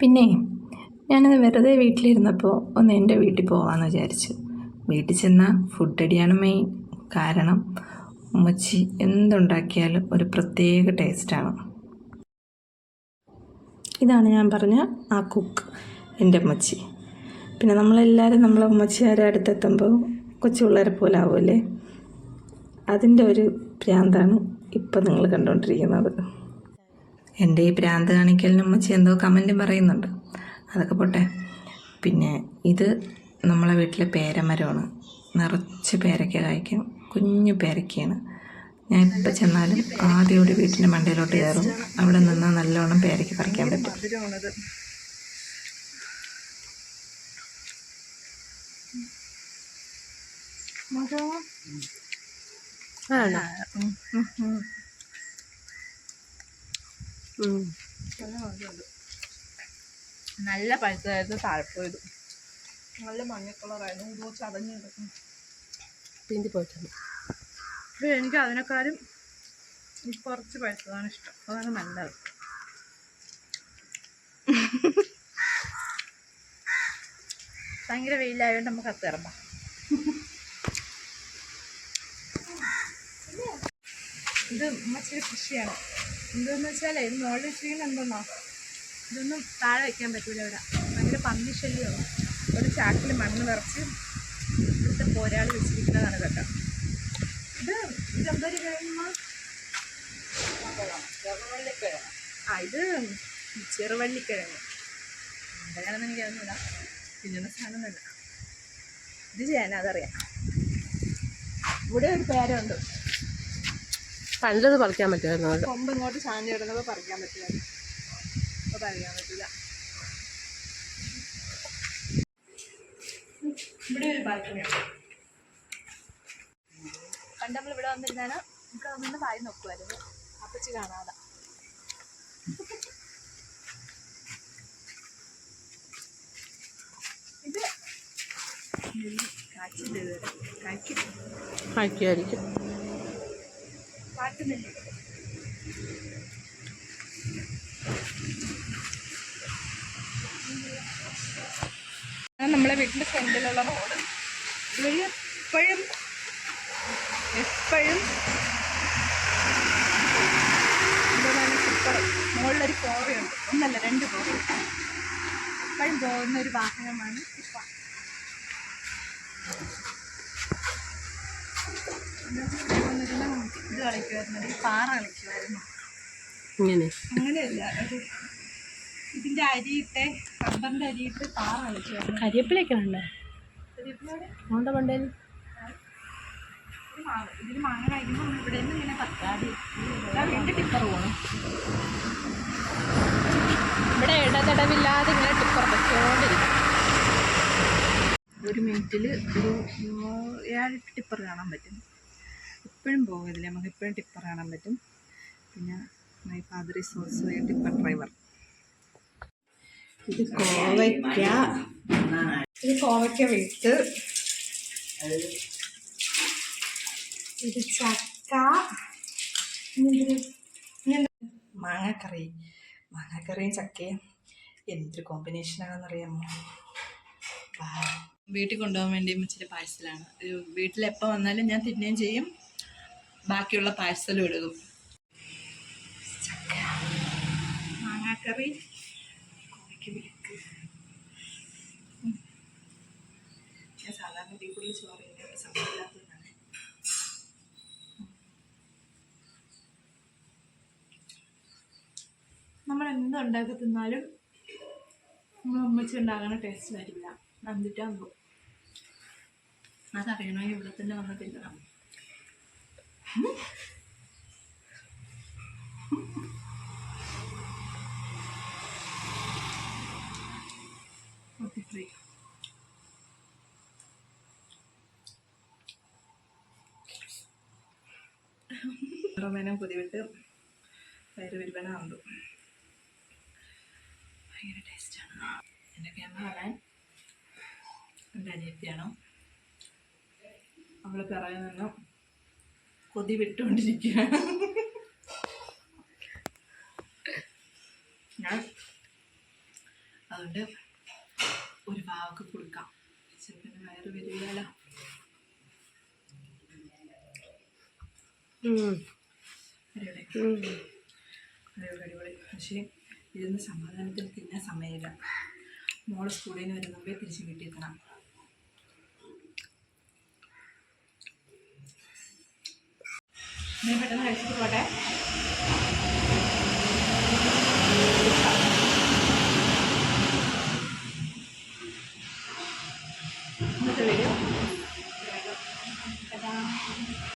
പിന്നെ ഞാനത് വെറുതെ വീട്ടിലിരുന്നപ്പോൾ ഒന്ന് എന്റെ വീട്ടിൽ പോകാമെന്ന് വിചാരിച്ചു. വീട്ടിൽ ചെന്നാൽ ഫുഡ് അടിയാണ് മെയിൻ കാരണം ഉമ്മച്ചി എന്തുണ്ടാക്കിയാലും ഒരു പ്രത്യേക ടേസ്റ്റാണ് ഇതാണ് ഞാൻ പറഞ്ഞ ആ കുക്ക് എന്റെ ഉമ്മച്ചി. പിന്നെ നമ്മളെല്ലാവരും നമ്മളെ ഉമ്മച്ചിയാരെ അടുത്തെത്തുമ്പോൾ കൊച്ചു പിള്ളേരെ പോലെ ആവുമല്ലേ? അതിന്റെ ഒരു ഭ്രാന്താണ് ഇപ്പം നിങ്ങൾ കണ്ടുകൊണ്ടിരിക്കുന്നത് എന്റെ ഈ പ്രാന്ത് കാണിക്കലിന് അമ്മച്ചി എന്തോ കമന്റും പറയുന്നുണ്ട്. അതൊക്കെ പോട്ടെ. പിന്നെ ഇത് നമ്മളെ വീട്ടിലെ പേരമരമാണ്. നിറച്ച് പേരയ്ക്ക കായ്ക്കും. കുഞ്ഞു പേരയ്ക്കയാണ് ഞാൻ എപ്പോൾ ചെന്നാലും ആദ്യം ഒരു വീട്ടിന്റെ മണ്ടയിലോട്ട് കയറും. അവിടെ നിന്ന് നല്ലോണം പേരയ്ക്ക് പറിക്കാൻ പറ്റും. ആണോ? ഉം. നല്ല പഴുത്തതായിരുന്നു താഴ്പോയത് നല്ല മഞ്ഞ കളറായിരുന്നു. ഇതോ ചതഞ്ഞ് കിടക്കുന്നു പിന്തി പോയിട്ടുണ്ട്. പക്ഷേ എനിക്ക് അതിനെക്കാളും കുറച്ച് പഴുത്തതാണ് ഇഷ്ടം. അതാണ് നല്ലത്. ഭയങ്കര വെയിലായതുകൊണ്ട് നമുക്ക് അത്തിറങ്ങാം ഇത് മറ്റൊരു കൃഷിയാണ്? എന്തെന്ന് വെച്ചാലേ ഇത് മോളുടെ ക്ഷീണം എന്തെന്നോ ഇതൊന്നും താഴെ വയ്ക്കാൻ പറ്റൂല ഇവിടെ. ഭയങ്കര പന്നി ശല്യമാണ് ഒരു ചാക്കിൽ മണ്ണ് നിറച്ച് ഇവിടുത്തെ പോരാളി വെച്ചിരിക്കുന്നതാണ് ഇതൊക്കെ. ഇത് ഇതെന്തൊരു കിഴങ്ങ ആ ഇത് ചെറുവള്ളിക്കിഴങ്ങ്. എന്താണെന്ന് തിന്നുന്ന സാധനം തന്നെ ഇത് ചെയ്യാൻ അതറിയാം. ഇവിടെ ഒരു പേരുണ്ട് പണ്ടത് പറിക്കാൻ പറ്റുമായിരുന്നു അത് കൊമ്പ് ഇങ്ങോട്ട് ചാഞ്ഞ് കിടന്നപ്പോൾ പറിക്കാൻ പറ്റുമായിരുന്നു. അപ്പോൾ പറിക്കാൻ പറ്റില്ല ഇവിടെ ഒരു ബാൽക്കണിയുണ്ട് പണ്ട് നമ്മൾ ഇവിടെ വന്നിരുന്നാണ് നമുക്ക് വന്നിട്ട് വായി നോക്കുമായിരുന്നു അപ്പച്ചി കാണാതെ. ഇത് കാച്ചിന്റെ കായ്ക്കും ആക്കിയായിരിക്കും ആണ് നമ്മളെ വീട്ടിന്റെ ഫ്രണ്ടിലുള്ള റോഡ്. ഇതുവഴി എപ്പോഴും എപ്പോഴും എന്താണ് ടിപ്പർ മുകളിലൊരു കോറയുണ്ട് ഒന്നല്ല രണ്ട് കോറ എപ്പോഴും പോകുന്ന ഒരു വാഹനമാണ് ടിപ്പർ ഇത് കളിക്കുമായിരുന്നു ഈ പാറ കളിക്കുമായിരുന്നു ഇങ്ങനെ. അങ്ങനെയല്ല ഇതിന്റെ അരിയിട്ട് റബ്ബറിന്റെ അരിയിട്ട് പാറ കളിക്കുമായിരുന്നു കരിയപ്പിലൊക്കെ ഉണ്ട് അതുകൊണ്ട് പണ്ടേ ഇതിന് മാങ്ങ കഴിക്കുമ്പോൾ ഇവിടെ നിന്ന് ഇങ്ങനെ ടിപ്പർ പോകണം ഇവിടെ ഇടതടവില്ലാതെ ഇങ്ങനെ ടിപ്പർ വെച്ചോണ്ടിരിക്കും ഒരു മിനിറ്റിൽ ഒരു ഏഴെട്ട് ടിപ്പർ കാണാൻ പറ്റും. എപ്പോഴും പോകുന്നില്ല നമുക്ക് എപ്പോഴും ടിപ്പർ കാണാൻ പറ്റും. പിന്നെ my father is also a tipper driver. ഇത് കോവയ്ക്ക. ഇത് കോവയ്ക്ക വിത്ത്. ഇത് ചക്ക. മാങ്ങാക്കറി. മാങ്ങാക്കറിയും ചക്കയും. എന്തൊരു കോമ്പിനേഷനാണെന്നറിയാമോ വീട്ടിൽ കൊണ്ടുപോകാൻ വേണ്ടി ഇച്ചിരി പാഴ്സലാണ്. വീട്ടിൽ എപ്പോൾ വന്നാലും ഞാൻ തിന്നുകയും ചെയ്യും. ബാക്കിയുള്ള പാഴ്സലും സമയമില്ലാത്തതാണ് നമ്മൾ എന്തുണ്ടാക്കി തിന്നാലും നമ്മൾ ഉമ്മച്ചി ഉണ്ടാകുന്ന ടേസ്റ്റ് വരില്ല. നന്ദിട്ടാകുമ്പോൾ അതറിയണമെങ്കിൽ ഇവിടെ തന്നെ വന്ന് തിന്നണം. ഓക്കെ ഫ്രീ റൊമേനം കൊതിവിട്ട് വയറ് വിൽപ്പന കണ്ടു ഭയങ്കര ടേസ്റ്റാണ് എന്റെ ക്യാമറ പറയാൻ? എന്റെ അനിയത്തിയാണ്? അവൾ പിറകിൽ നിന്ന്. കൊതി വിട്ടുകൊണ്ടിരിക്കുകയാണ് ഞാൻ അതുകൊണ്ട് ഒരു പാവക്ക് കൊടുക്കാം. ചെറുപ്പിന് വയറ് വരികയല്ല അടിപൊളി. അടിപൊളി അടിപൊളി. പക്ഷേ ഇരുന്ന് സമാധാനത്തിൽ തിന്നാൻ സമയമില്ല. മോൾ സ്കൂളിൽ നിന്ന് വരുന്ന മുമ്പേ തിരിച്ച് വീട്ടിൽ എത്തണം. പെട്ടെന്ന് കഴിച്ചിട്ട് പോട്ടെ.